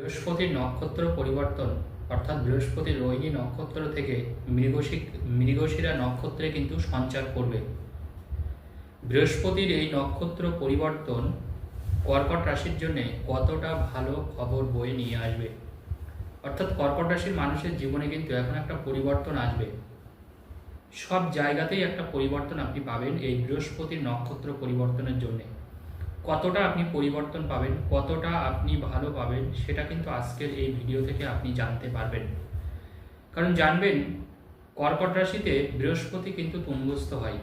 বৃহস্পতির নক্ষত্র পরিবর্তন, অর্থাৎ বৃহস্পতি রোহিণী নক্ষত্র থেকে মৃগশি মৃগশিরা নক্ষত্রে কিন্তু সঞ্চার করবে। বৃহস্পতির এই নক্ষত্র পরিবর্তন কর্কট রাশির জন্য কতটা ভালো খবর বয়ে নিয়ে আসবে? অর্থাৎ কর্কট রাশির মানুষের জীবনে কিন্তু এখন একটা পরিবর্তন আসবে। সব জায়গাতেই একটা পরিবর্তন আপনি পাবেন এই বৃহস্পতির নক্ষত্র পরিবর্তনের জন্যে। কতটা আপনি পরিবর্তন পাবেন, কতটা আপনি ভালো পাবেন, সেটা কিন্তু আজকের এই ভিডিও থেকে আপনি জানতে পারবেন। কারণ জানবেন, কর্কট রাশিতে বৃহস্পতি কিন্তু তুঙ্গস্থ হয়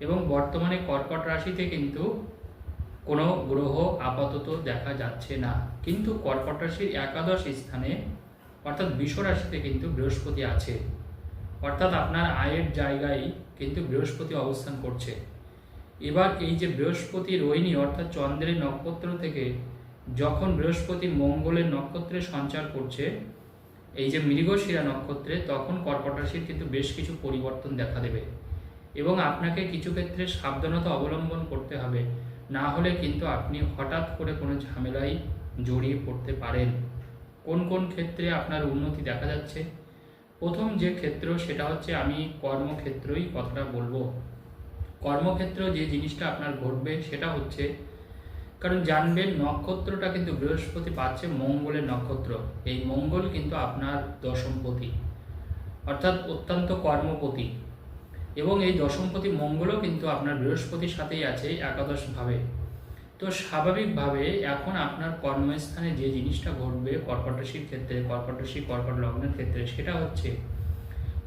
এবং বর্তমানে কর্কট রাশিতে কিন্তু কোনো গ্রহ আপাতত দেখা যাচ্ছে না। কিন্তু কর্কট রাশির একাদশ স্থানে, অর্থাৎ বিষ রাশিতে কিন্তু বৃহস্পতি আছে। অর্থাৎ আপনার আয়ের জায়গায় কিন্তু বৃহস্পতি অবস্থান করছে। এবার এই যে বৃহস্পতি রোহিণী, অর্থাৎ চন্দ্রের নক্ষত্র থেকে যখন বৃহস্পতি মঙ্গলের নক্ষত্রে সঞ্চার করছে, এই যে মৃগশিরা নক্ষত্রে, তখন কর্কট রাশির কিন্তু বেশ কিছু পরিবর্তন দেখা দেবে। এবং আপনাকে কিছু ক্ষেত্রে সাবধানতা অবলম্বন করতে হবে। না হলে কিন্তু আপনি হঠাৎ করে কোনো ঝামেলায় জড়িয়ে পড়তে পারেন। কোন কোন ক্ষেত্রে আপনার উন্নতি দেখা যাচ্ছে? প্রথম যে ক্ষেত্র, সেটা হচ্ছে আমি কর্মক্ষেত্রই কথাটা বলব। কর্মক্ষেত্র যে জিনিসটা আপনার ঘটবে সেটা হচ্ছে, কারণ জানবেন নক্ষত্রটা কিন্তু বৃহস্পতি পাচ্ছে মঙ্গলের নক্ষত্র। এই মঙ্গল কিন্তু আপনার দশমপতি, অর্থাৎ অত্যন্ত কর্মপতি। এবং এই দশমপতি মঙ্গলও কিন্তু আপনার বৃহস্পতির সাথেই আছে একাদশভাবে। তো স্বাভাবিকভাবে এখন আপনার কর্মস্থানে যে জিনিসটা ঘটবে, কর্কট রাশির ক্ষেত্রে, কর্কট রাশি, কর্কট লগ্নের ক্ষেত্রে, সেটা হচ্ছে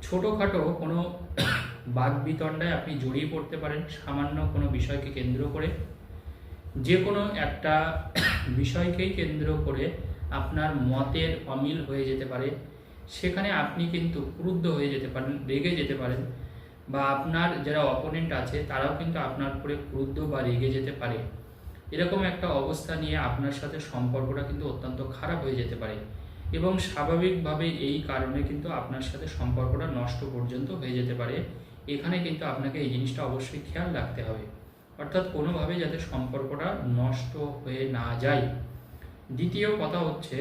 ছোটোখাটো কোনো বাদ বিতণ্ডায় আপনি জড়িয়ে পড়তে পারেন সামান্য কোনো বিষয়কে কেন্দ্র করে। যে কোনো একটা বিষয়কেই কেন্দ্র করে আপনার মতের অমিল হয়ে যেতে পারে। সেখানে আপনি কিন্তু ক্রুদ্ধ হয়ে যেতে পারেন, রেগে যেতে পারেন বা আপনার যারা অপোনেন্ট আছে তারাও কিন্তু আপনার উপরে ক্রুদ্ধ বা রেগে যেতে পারে। এরকম একটা অবস্থা নিয়ে আপনার সাথে সম্পর্কটা কিন্তু অত্যন্ত খারাপ হয়ে যেতে পারে এবং স্বাভাবিকভাবে এই কারণে কিন্তু আপনার সাথে সম্পর্কটা নষ্ট পর্যন্ত হয়ে যেতে পারে। এখানে কিন্তু আপনাকে এই জিনিসটা অবশ্যই খেয়াল রাখতে হবে। অর্থাৎ কোনোভাবে যাতে সম্পর্কটা নষ্ট হয়ে না যায়। দ্বিতীয় কথা হচ্ছে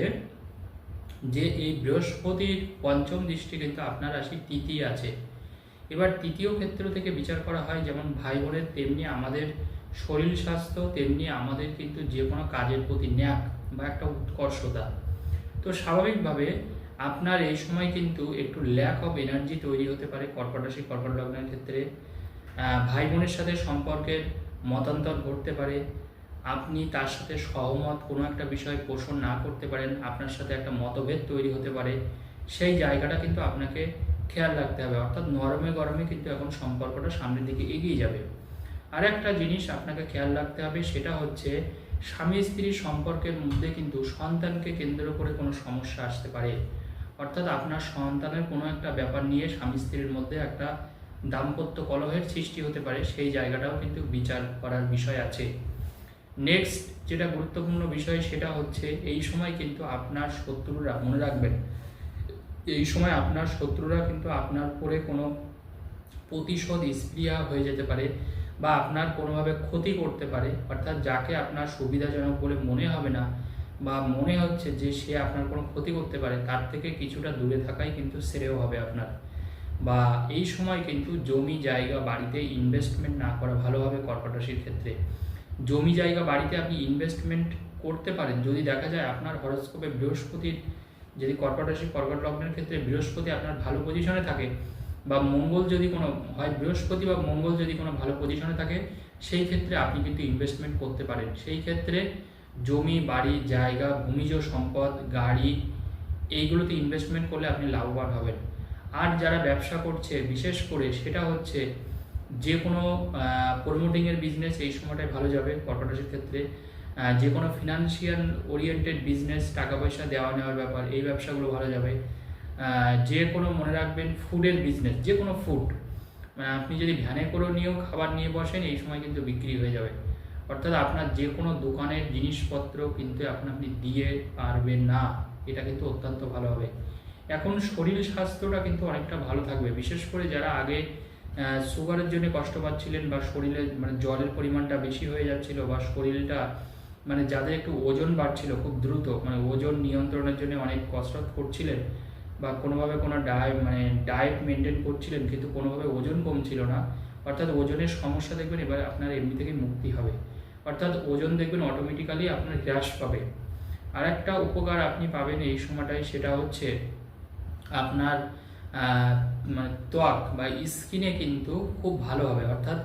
যে এই বৃহস্পতির পঞ্চম দৃষ্টি কিন্তু আপনার রাশি তৃতীয় আছে। এবার তৃতীয় ক্ষেত্র থেকে বিচার করা হয়, যেমন ভাই বোনের, তেমনি আমাদের শরীর স্বাস্থ্য, তেমনি আমাদের কিন্তু যে কোনো কাজের প্রতি ন্যাক বা একটা উৎকর্ষতা। তো স্বাভাবিকভাবে আপনার এই সময় কিন্তু একটু ল্যাক অফ এনার্জি তৈরি হতে পারে কর্কট রাশি কর্কট লগ্নের ক্ষেত্রে। ভাই বোনের সাথে সম্পর্কের মতান্তর ঘটতে পারে। আপনি তার সাথে সহমত কোনো একটা বিষয় পোষণ না করতে পারেন। আপনার সাথে একটা মতভেদ তৈরি হতে পারে। সেই জায়গাটা কিন্তু আপনাকে খেয়াল রাখতে হবে। অর্থাৎ নরমে গরমে কিন্তু এখন সম্পর্কটা সামনের দিকে এগিয়ে যাবে। আর একটা জিনিস আপনাকে খেয়াল রাখতে হবে, সেটা হচ্ছে স্বামী স্ত্রীর সম্পর্কের মধ্যে কিন্তু সন্তানকে কেন্দ্র করে কোনো সমস্যা আসতে পারে। অর্থাৎ আপনার সন্তানের কোনো একটা ব্যাপার নিয়ে স্বামী স্ত্রীর মধ্যে একটা দাম্পত্য কলহের সৃষ্টি হতে পারে, সেই জায়গাটাও কিন্তু বিচার করার বিষয় আছে। নেক্সট যেটা গুরুত্বপূর্ণ বিষয় সেটা হচ্ছে এই সময় কিন্তু আপনার শত্রুরা, মনে রাখবেন, এই সময় আপনার শত্রুরা কিন্তু আপনার উপরে কোনো প্রতিশোধ স্প্রিয়া হয়ে যেতে পারে বা আপনার কোনোভাবে ক্ষতি করতে পারে, অর্থাৎ যাকে আপনার সুবিধাজনক বলে মনে হবে না বা মনে হচ্ছে যে সে আপনার কোনো ক্ষতি করতে পারে, তার থেকে কিছুটা দূরে থাকাই কিন্তু সেরেও হবে আপনার। বা এই সময় কিন্তু জমি, জায়গা, বাড়িতে ইনভেস্টমেন্ট না করা ভালো হবে কর্কট রাশির ক্ষেত্রে। জমি, জায়গা, বাড়িতে আপনি ইনভেস্টমেন্ট করতে পারেন। যদি দেখা যায় আপনার হরস্কোপে বৃহস্পতির, যদি কর্কট রাশি, কর্কট লগ্নের ক্ষেত্রে বৃহস্পতি আপনার ভালো পজিশনে থাকে বা মঙ্গল যদি কোনো, হয় বৃহস্পতি বা মঙ্গল যদি কোনো ভালো পজিশনে থাকে, সেই ক্ষেত্রে আপনি কিন্তু ইনভেস্টমেন্ট করতে পারেন। সেই ক্ষেত্রে জমি, বাড়ি, জায়গা, ভূমিজ, সম্পদ, গাড়ি, এইগুলোতে ইনভেস্টমেন্ট করলে আপনি লাভবান হবেন। আর যারা ব্যবসা করছে, বিশেষ করে সেটা হচ্ছে যে কোনো প্রমোটিংয়ের বিজনেস এই সময়টায় ভালো যাবে কর্পোরেট রাশির ক্ষেত্রে। যে কোনো ফিনান্সিয়াল ওরিয়েন্টেড বিজনেস টাকা পয়সা দেওয়া নেওয়ার ব্যাপার, এই ব্যবসাগুলো ভালো যাবে। যে কোনো মনে রাখবেন ফুডের বিজনেস যে কোনো ফুড আপনি যদি ভ্যানে করে নিয়েও খাবার নিয়ে বসেন, এই সময় কিন্তু বিক্রি হয়ে যাবে। অর্থাৎ আপনার যে কোনো দোকানের জিনিসপত্র কিন্তু আপনি আপনি দিয়ে পারবেন না। এটা কিন্তু অত্যন্ত ভালো হবে। এখন শরীর স্বাস্থ্যটা কিন্তু অনেকটা ভালো থাকবে। বিশেষ করে যারা আগে সুগারের জন্য কষ্ট পাচ্ছিলেন বা শরীরে মানে জলের পরিমাণটা বেশি হয়ে যাচ্ছিল বা শরীরটা মানে যাদের একটু ওজন বাড়ছিল খুব দ্রুত মানে ওজন নিয়ন্ত্রণের জন্য অনেক কসরত করছিলেন বা কোনোভাবে কোনো ডায়েট মানে ডায়েট মেনটেন করছিলেন কিন্তু কোনোভাবে ওজন কমছিল না। অর্থাৎ ওজনের সমস্যা দেখবেন এবার আপনার এমনি থেকে মুক্তি হবে। অর্থাৎ ওজন দেখবেন অটোমেটিক্যালি আপনার হ্রাস পাবে। আর একটা উপকার আপনি পাবেন এই সময়টায় সেটা হচ্ছে আপনার মানে ত্বক বা স্কিনে কিন্তু খুব ভালো হবে। অর্থাৎ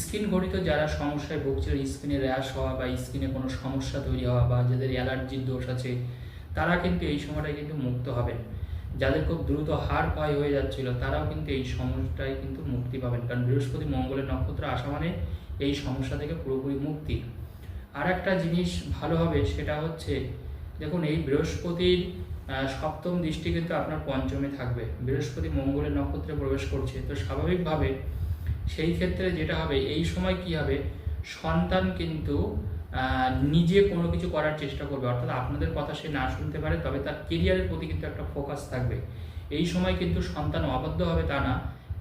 স্কিন ঘটিত যারা সমস্যায় ভুগছিল স্কিনে র্যাশ হওয়া বা স্কিনে কোনো সমস্যা তৈরি হওয়া বা যাদের অ্যালার্জির দোষ আছে, তারা কিন্তু এই সময়টায় কিন্তু মুক্ত হবেন। যাদের খুব দ্রুত হাড় ক্ষয় হয়ে যাচ্ছিল, তারাও কিন্তু এই সমস্যায় কিন্তু মুক্তি পাবেন। কারণ বৃহস্পতি, মঙ্গলের নক্ষত্র আসা মানে এই সমস্যা থেকে পুরোপুরি মুক্তি। আর একটা জিনিস ভালো হবে সেটা হচ্ছে, দেখুন এই বৃহস্পতির সপ্তম দৃষ্টি কিন্তু আপনার পঞ্চমে থাকবে। বৃহস্পতি মঙ্গলের নক্ষত্রে প্রবেশ করছে। তো স্বাভাবিকভাবে সেই ক্ষেত্রে যেটা হবে, এই সময় কি হবে? সন্তান কিন্তু নিজে কোনো কিছু করার চেষ্টা করবে। অর্থাৎ আপনাদের কথা সে না শুনতে পারে, তবে তার কেরিয়ারের প্রতি কিন্তু একটা ফোকাস থাকবে। এই সময় কিন্তু সন্তান অবাধ্য হবে তা না।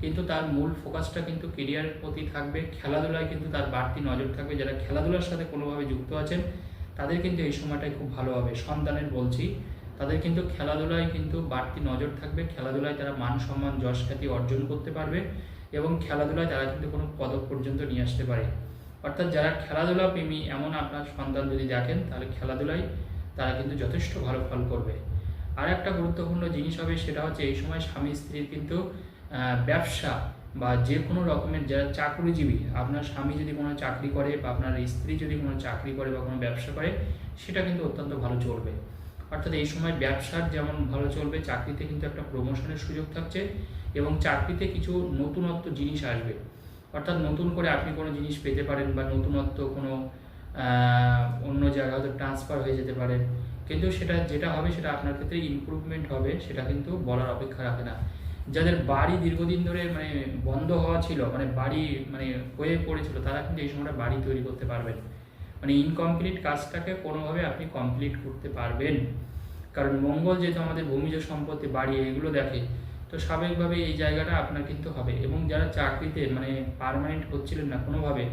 কিন্তু তার মূল ফোকাসটা কিন্তু কেরিয়ারের প্রতি থাকবে। খেলাধুলায় কিন্তু তার বাড়তি নজর থাকবে। যারা খেলাধুলার সাথে কোনোভাবে যুক্ত আছেন, তাদের কিন্তু এই সময়টাই খুব ভালো হবে। সন্তানের বলছি, তাদের কিন্তু খেলাধুলায় কিন্তু বাড়তি নজর থাকবে। খেলাধুলায় তারা মান সম্মান, যশ খ্যাতি অর্জন করতে পারবে এবং খেলাধুলায় তারা কিন্তু কোনো পদক পর্যন্ত নিয়ে আসতে পারে। অর্থাৎ যারা খেলাধুলা প্রেমী, এমন আপনার সন্তান যদি দেখেন, তাহলে খেলাধুলায় তারা কিন্তু যথেষ্ট ভালো ফল করবে। আর একটা গুরুত্বপূর্ণ জিনিস হবে, সেটা হচ্ছে এই সময় স্বামী স্ত্রীর কিন্তু ব্যবসা বা যে কোনো রকমের যারা চাকরিজীবী, আপনার স্বামী যদি কোনো চাকরি করে বা আপনার স্ত্রী যদি কোনো চাকরি করে বা কোনো ব্যবসা করে, সেটা কিন্তু অত্যন্ত ভালো চলবে। অর্থাৎ এই সময় ব্যবসার যেমন ভালো চলবে, চাকরিতে কিন্তু একটা প্রমোশনের সুযোগ থাকছে এবং চাকরিতে কিছু নতুনত্ব জিনিস আসবে। অর্থাৎ নতুন করে আপনি কোনো জিনিস পেতে পারেন বা নতুনত্ব কোনো অন্য জায়গায় হয়তো ট্রান্সফার হয়ে যেতে পারে। কিন্তু সেটা যেটা হবে সেটা আপনার ক্ষেত্রে ইমপ্রুভমেন্ট হবে, সেটা কিন্তু বলার অপেক্ষা রাখে না। যাদের বাড়ি দীর্ঘদিন ধরে মানে বন্ধ হওয়া ছিল মানে বাড়ি মানে হয়ে পড়েছিল, তারা কিন্তু এই সময়টা বাড়ি তৈরি করতে পারবেন। মানে ইনকমপ্লিট কাজটাকে কোনোভাবে আপনি কমপ্লিট করতে পারবেন। কারণ মঙ্গল যেহেতু আমাদের ভূমিজ সম্পত্তি, বাড়ি এগুলো দেখে, তো স্বাভাবিকভাবে এই জায়গাটা আপনার কিন্তু হবে। এবং যারা চাকরিতে মানে পার্মানেন্ট হচ্ছিলেন না কোনোভাবে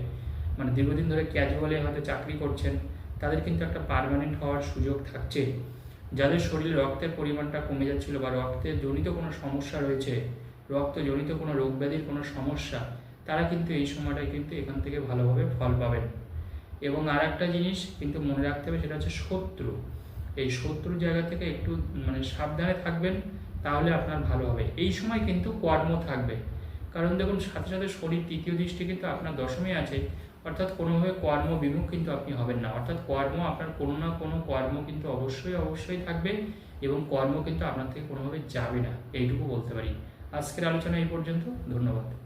মানে দীর্ঘদিন ধরে ক্যাজুয়ালি হয়তো চাকরি করছেন, তাদের কিন্তু একটা পার্মানেন্ট হওয়ার সুযোগ থাকছে। যাদের শরীরে রক্তের পরিমাণটা কমে যাচ্ছিল বা রক্তের জনিত কোনো সমস্যা রয়েছে রক্তজনিত কোনো রোগ ব্যাধির কোনো সমস্যা, তারা কিন্তু এই সময়টায় কিন্তু এখান থেকে ভালোভাবে ফল পাবেন। এবং আর একটা জিনিস কিন্তু মনে রাখতে হবে, সেটা হচ্ছে শত্রু। এই শত্রুর জায়গা থেকে একটু মানে সাবধানে থাকবেন, তাহলে আপনার ভালো হবে। এই সময় কিন্তু কর্ম থাকবে। কারণ দেখুন, সাথে সাথে শরীর তৃতীয় দৃষ্টি কিন্তু আপনার দশমে আছে অর্থাৎ কোনোভাবে কর্ম বিমুখ কিন্তু আপনি হবেন না। অর্থাৎ কর্ম আপনার কোনো না কোনো কর্ম কিন্তু অবশ্যই অবশ্যই থাকবে এবং কর্ম কিন্তু আপনার থেকে কোনোভাবে যাবে না। এইটুকু বলতে পারি। আজকের আলোচনা এই পর্যন্ত। ধন্যবাদ।